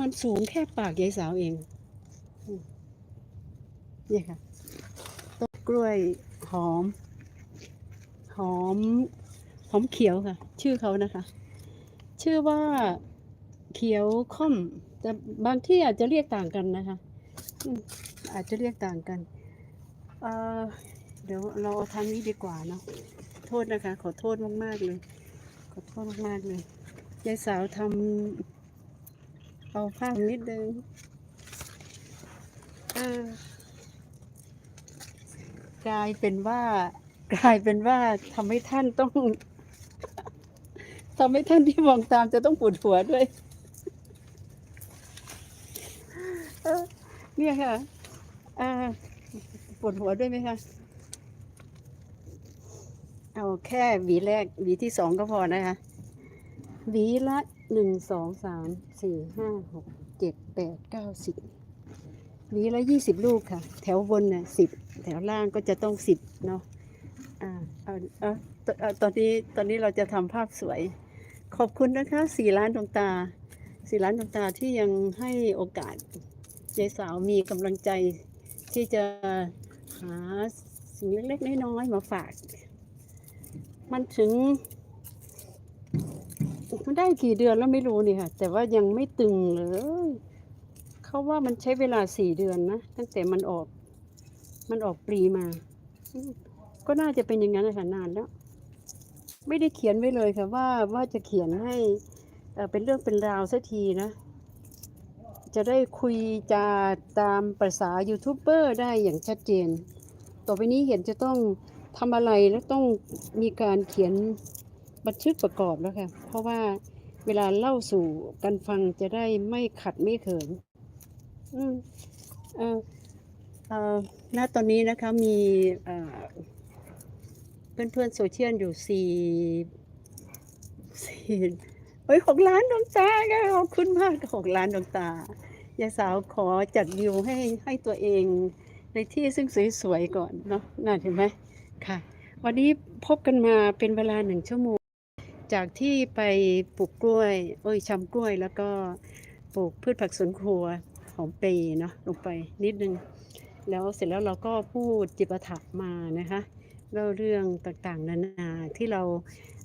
มันสูงแค่ปากยายสาวเองเนี่ยค่ะ ต้นกล้วยหอม หอม หอมเขียวค่ะ ชื่อเขานะคะ ชื่อว่าเขียวค่อม แต่บางที่อาจจะเรียกต่างกันนะคะ อาจจะเรียกต่างกัน เออเดี๋ยวเราเอาทางนี้ดีกว่าเนาะ โทษนะคะ ขอโทษมากๆเลย ขอโทษมากๆเลย ยายสาวทำ เอาผ้านิดนึงเออกลายเป็นว่า กลายเป็นว่าทำให้ท่านต้องทำให้ท่านที่มองตามจะต้องปวดหัวด้วยเออเนี่ยค่ะอ่าปวดหัวด้วยไหมคะเอาแค่หวีแรกหวีที่สองก็พอนะคะหวีละ หนึ่งสองสามสี่ห้าหกเจ็ดแปดเก้าสิบวีละยี่สิบลูกค่ะ แถวบนน่ะสิบแถวล่างก็จะต้องสิบเนาะอ่าเอาเอาตเอาตอนนี้ตอนนี้เราจะทำภาพสวย ขอบคุณนะคะสี่ล้านดวงตาสี่ล้านดวงตาที่ยังให้โอกาสยายสาวมีกำลังใจที่จะหาสิ่งเล็กๆน้อยๆมาฝาก มันถึง มันได้กี่เดือนแล้วไม่รู้นี่ค่ะ แต่ว่ายังไม่ตึงเลยเขาว่ามันใช้เวลาสี่เดือนนะ ตั้งแต่มันออก มันออกปลีมา ก็น่าจะเป็นอย่างนั้นนะคะนานแล้ว ไม่ได้เขียนไว้เลยค่ะ ว่าว่าจะเขียนให้เอ่เป็นเรื่องเป็นราวสักทีนะ จะได้คุยจาตามภาษายูทูบเบอร์ได้อย่างชัดเจน ต่อไปนี้เห็นจะต้องทำอะไรแล้วต้องมีการเขียน บันทึกประกอบแล้วค่ะ เพราะว่าเวลาเล่าสู่กันฟังจะได้ไม่ขัดไม่เขิน อืมเอ่อเอ่อณตอนนี้นะคะมีเพื่อนเพื่อนโซเชียลอยู่สี่สี่เฮ้ยหกล้านดวงตาค่ะขอบคุณมากหกล้านดวงตายายสาวขอจัดวิวให้ให้ตัวเองในที่ซึ่งสวยๆก่อนเนาะน่าเห็นไหมค่ะ วันนี้พบกันมาเป็นเวลาหนึ่งชั่วโมง จากที่ไปปลูกกล้วยเอ้ยชำกล้วยแล้วก็ปลูกพืชผักสวนครัวหอมเปรย์เนาะลงไปนิดนึง แล้วเสร็จแล้วเราก็พูดจิปาถะมานะคะเล่าเรื่องต่างๆ นานาที่เรา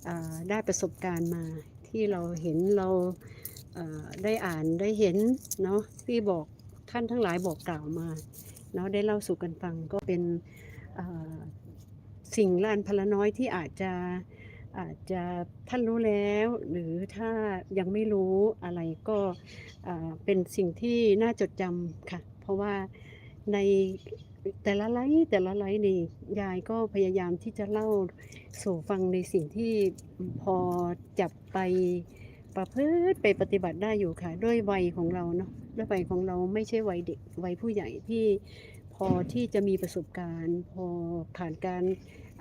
อ่าได้ประสบการณ์มา ที่เราเห็นเราเอ่อได้อ่านได้เห็นเนาะที่บอกท่านทั้งหลายบอกกล่าวมาเนาะได้เล่าสู่กันฟังก็เป็นสิ่งล้านพลน้อยที่อาจจะ อาจจะท่านรู้แล้วหรือถ้ายังไม่รู้อะไรก็เป็นสิ่งที่น่าจดจำค่ะ เพราะว่าในแต่ละไลฟ์แต่ละไลฟ์นี่ยายก็พยายามที่จะเล่าสู่ฟังในสิ่งที่พอจับไปประพฤติไปปฏิบัติได้อยู่ค่ะ ด้วยวัยของเราเนาะด้วยวัยของเราไม่ใช่วัยเด็กวัยผู้ใหญ่ที่พอที่จะมีประสบการณ์ พอผ่านการ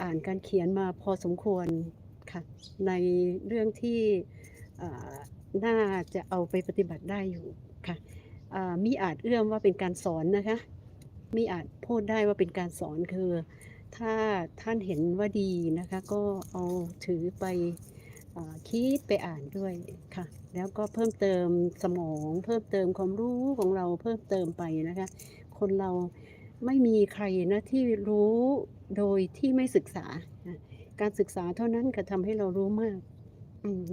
อ่านการเขียนมาพอสมควร ค่ะ ในเรื่องที่น่าจะเอาไปปฏิบัติได้อยู่ค่ะมีอาจเอื้อมว่าเป็นการสอนนะคะมีอาจพูดได้ว่าเป็นการสอนคือ ถ้าท่านเห็นว่าดีนะคะ ก็เอาถือไปอคิดไปอ่านด้วยค่ะ แล้วก็เพิ่มเติมสมอง เพิ่มเติมความรู้ของเราเพิ่มเติมไปนะคะ คนเราไม่มีใครนะที่รู้โดยที่ไม่ศึกษา การศึกษาเท่านั้นก็ทำให้เรารู้มาก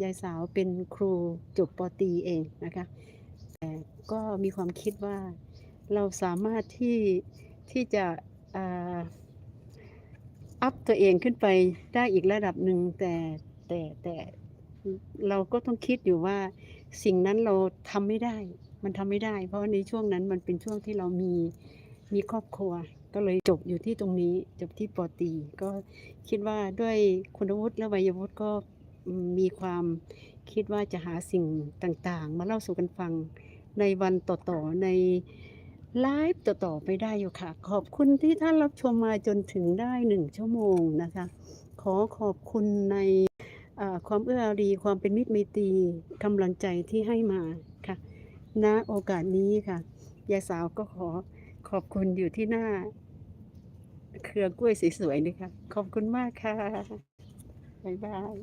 ยายสาวเป็นครูจบปตีเองนะคะ แต่ก็มีความคิดว่าเราสามารถที่ที่จะอัพตัวเองขึ้นไปได้อีกระดับหนึ่งแต่แต่แต่เราก็ต้องคิดอยู่ว่าสิ่งนั้นเราทำไม่ได้ มันทำไม่ได้ เพราะในช่วงนั้นมันเป็นช่วงที่เรามีมีครอบครัว ก็เลยจบอยู่ที่ตรงนี้จบที่ปอตี ก็คิดว่าด้วยคุณวุฒิและวัยวุฒิก็มีความคิดว่าจะหาสิ่งต่างๆ มาเล่าสู่กันฟังในวันต่อๆในไลฟ์ต่อๆไปได้อยู่ค่ะ ขอบคุณที่ท่านรับชมมาจนถึงได้หนึ่งชั่วโมงนะคะ ขอขอบคุณในความเอื้ออารีความเป็นมิตรไมตรีกำลังใจที่ให้มาค่ะณโอกาสนี้ค่ะยายสาวก็ขอ ขอบคุณอยู่ที่หน้า เครือกล้วยสวยๆนี่ค่ะขอบคุณมากค่ะ บ๊ายบาย